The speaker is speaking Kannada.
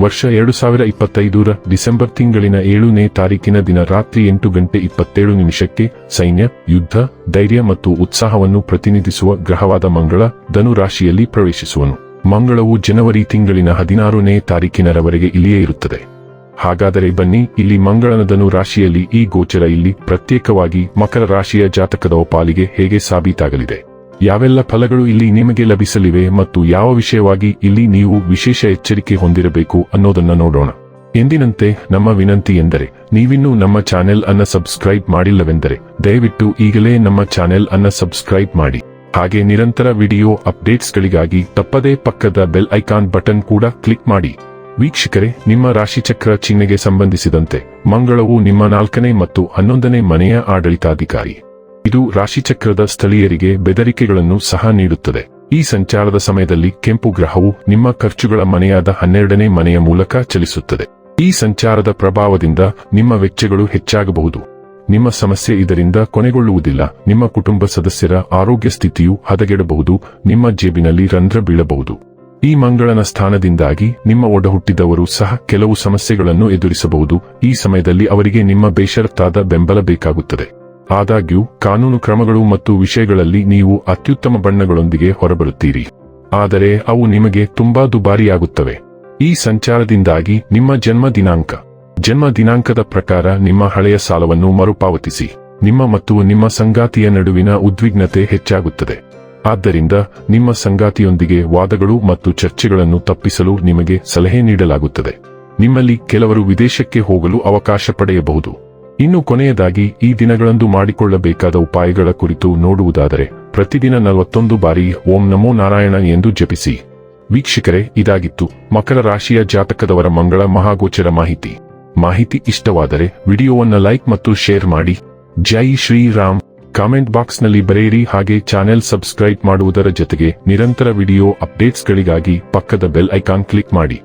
ವರ್ಷ ಎರಡು ಸಾವಿರ ಇಪ್ಪತ್ತೈದರ ಡಿಸೆಂಬರ್ ತಿಂಗಳಿನ ಏಳನೇ ತಾರೀಕಿನ ದಿನ ರಾತ್ರಿ ಎಂಟು ಗಂಟೆ ಇಪ್ಪತ್ತೇಳು ನಿಮಿಷಕ್ಕೆ ಸೈನ್ಯ, ಯುದ್ಧ, ಧೈರ್ಯ ಮತ್ತು ಉತ್ಸಾಹವನ್ನು ಪ್ರತಿನಿಧಿಸುವ ಗ್ರಹವಾದ ಮಂಗಳ ಧನು ರಾಶಿಯಲ್ಲಿ ಪ್ರವೇಶಿಸುವನು. ಮಂಗಳವು ಜನವರಿ ತಿಂಗಳಿನ ಹದಿನಾರನೇ ತಾರೀಕಿನರವರೆಗೆ ಇಲ್ಲಿಯೇ ಇರುತ್ತದೆ. ಹಾಗಾದರೆ ಬನ್ನಿ, ಇಲ್ಲಿ ಮಂಗಳನ ರಾಶಿಯಲ್ಲಿ ಈ ಗೋಚರ ಇಲ್ಲಿ ಪ್ರತ್ಯೇಕವಾಗಿ ಮಕರ ರಾಶಿಯ ಜಾತಕದ ಪಾಲಿಗೆ ಹೇಗೆ ಸಾಬೀತಾಗಲಿದೆ? ಯಾವೆಲ್ಲ ಫಲಗಳು ಇಲ್ಲಿ ನಿಮಗೆ ಲಭಿಸಲಿವೆ ಮತ್ತು ಯಾವ ವಿಷಯವಾಗಿ ಇಲ್ಲಿ ನೀವು ವಿಶೇಷ ಎಚ್ಚರಿಕೆ ಹೊಂದಿರಬೇಕು ಅನ್ನೋದನ್ನ ನೋಡೋಣ. ಎಂದಿನಂತೆ, ನಮ್ಮ ವಿನಂತಿ ಎಂದರೆ, ನೀವಿನ್ನೂ ನಮ್ಮ ಚಾನೆಲ್ ಅನ್ನ ಸಬ್ಸ್ಕ್ರೈಬ್ ಮಾಡಿಲ್ಲವೆಂದರೆ, ದಯವಿಟ್ಟು ಈಗಲೇ ನಮ್ಮ ಚಾನೆಲ್ ಅನ್ನ ಸಬ್ಸ್ಕ್ರೈಬ್ ಮಾಡಿ. ಹಾಗೆ ನಿರಂತರ ವಿಡಿಯೋ ಅಪ್ಡೇಟ್ಸ್ಗಳಿಗಾಗಿ ತಪ್ಪದೇ ಪಕ್ಕದ ಬೆಲ್ ಐಕಾನ್ ಬಟನ್ ಕೂಡ ಕ್ಲಿಕ್ ಮಾಡಿ. ವೀಕ್ಷಕರೇ, ನಿಮ್ಮ ರಾಶಿಚಕ್ರ ಚಿಹ್ನೆಗೆ ಸಂಬಂಧಿಸಿದಂತೆ, ಮಂಗಳವು ನಿಮ್ಮ ನಾಲ್ಕನೇ ಮತ್ತು ಹನ್ನೊಂದನೇ ಮನೆಯ ಆಡಳಿತಾಧಿಕಾರಿ. ಇದು ರಾಶಿಚಕ್ರದ ಸ್ಥಳೀಯರಿಗೆ ಬೆದರಿಕೆಗಳನ್ನು ಸಹ ನೀಡುತ್ತದೆ. ಈ ಸಂಚಾರದ ಸಮಯದಲ್ಲಿ ಕೆಂಪು ಗ್ರಹವು ನಿಮ್ಮ ಖರ್ಚುಗಳ ಮನೆಯಾದ ಹನ್ನೆರಡನೇ ಮನೆಯ ಮೂಲಕ ಚಲಿಸುತ್ತದೆ. ಈ ಸಂಚಾರದ ಪ್ರಭಾವದಿಂದ ನಿಮ್ಮ ವೆಚ್ಚಗಳು ಹೆಚ್ಚಾಗಬಹುದು. ನಿಮ್ಮ ಸಮಸ್ಯೆ ಇದರಿಂದ ಕೊನೆಗೊಳ್ಳುವುದಿಲ್ಲ. ನಿಮ್ಮ ಕುಟುಂಬ ಸದಸ್ಯರ ಆರೋಗ್ಯ ಸ್ಥಿತಿಯು ಹದಗೆಡಬಹುದು. ನಿಮ್ಮ ಜೇಬಿನಲ್ಲಿ ರಂಧ್ರ ಬೀಳಬಹುದು. ಈ ಮಂಗಳನ ಸ್ಥಾನದಿಂದಾಗಿ ನಿಮ್ಮ ಒಡಹುಟ್ಟಿದವರು ಸಹ ಕೆಲವು ಸಮಸ್ಯೆಗಳನ್ನು ಎದುರಿಸಬಹುದು. ಈ ಸಮಯದಲ್ಲಿ ಅವರಿಗೆ ನಿಮ್ಮ ಬೇಷರತ್ತಾದ ಬೆಂಬಲ ಬೇಕಾಗುತ್ತದೆ. ಆದಾಗ್ಯೂ, ಕಾನೂನು ಕ್ರಮಗಳು ಮತ್ತು ವಿಷಯಗಳಲ್ಲಿ ನೀವು ಅತ್ಯುತ್ತಮ ಬಣ್ಣಗಳೊಂದಿಗೆ ಹೊರಬರುತ್ತೀರಿ. ಆದರೆ, ಅವು ನಿಮಗೆ ತುಂಬಾ ದುಬಾರಿಯಾಗುತ್ತವೆ. ಈ ಸಂಚಾರದಿಂದಾಗಿ ನಿಮ್ಮ ಜನ್ಮ ದಿನಾಂಕ. ಜನ್ಮ ದಿನಾಂಕದ ಪ್ರಕಾರ ನಿಮ್ಮ ಹಳೆಯ ಸಾಲವನ್ನು ಮರುಪಾವತಿಸಿ. ನಿಮ್ಮ ಮತ್ತು ನಿಮ್ಮ ಸಂಗಾತಿಯ ನಡುವಿನ ಉದ್ವಿಗ್ನತೆ ಹೆಚ್ಚಾಗುತ್ತದೆ. ಆದ್ದರಿಂದ, ನಿಮ್ಮ ಸಂಗಾತಿಯೊಂದಿಗೆ ವಾದಗಳು ಮತ್ತು ಚರ್ಚೆಗಳನ್ನು ತಪ್ಪಿಸಲು ನಿಮಗೆ ಸಲಹೆ ನೀಡಲಾಗುತ್ತದೆ. ನಿಮ್ಮಲ್ಲಿ ಕೆಲವರು ವಿದೇಶಕ್ಕೆ ಹೋಗಲು ಅವಕಾಶ ಪಡೆಯಬಹುದು. ಇನ್ನು ಕೊನೆಯದಾಗಿ ಈ ದಿನಗಳಂದು ಮಾಡಿಕೊಳ್ಳಬೇಕಾದ ಉಪಾಯಗಳ ಕುರಿತು ನೋಡುವುದಾದರೆ ಪ್ರತಿದಿನ ನಲವತ್ತೊಂದು ಬಾರಿ ಓಂ ನಮೋ ನಾರಾಯಣ ಎಂದು ಜಪಿಸಿ. ವೀಕ್ಷಕರೇ, ಇದಾಗಿತ್ತು ಮಕರ ರಾಶಿಯ ಜಾತಕದವರ ಮಂಗಳ ಮಹಾಗೋಚರ ಮಾಹಿತಿ. ಮಾಹಿತಿ ಇಷ್ಟವಾದರೆ ವಿಡಿಯೋವನ್ನು ಲೈಕ್ ಮತ್ತು ಶೇರ್ ಮಾಡಿ. ಜೈ ಶ್ರೀರಾಮ್. ಕಾಮೆಂಟ್ ಬಾಕ್ಸ್ನಲ್ಲಿ ಬರೆಯಿರಿ ಹಾಗೆ ಚಾನೆಲ್ ಸಬ್ಸ್ಕ್ರೈಬ್ ಮಾಡುವುದರ ಜೊತೆಗೆ ನಿರಂತರ ವಿಡಿಯೋ ಅಪ್ಡೇಟ್ಸ್ಗಳಿಗಾಗಿ ಪಕ್ಕದ ಬೆಲ್ ಐಕಾನ್ ಕ್ಲಿಕ್ ಮಾಡಿ.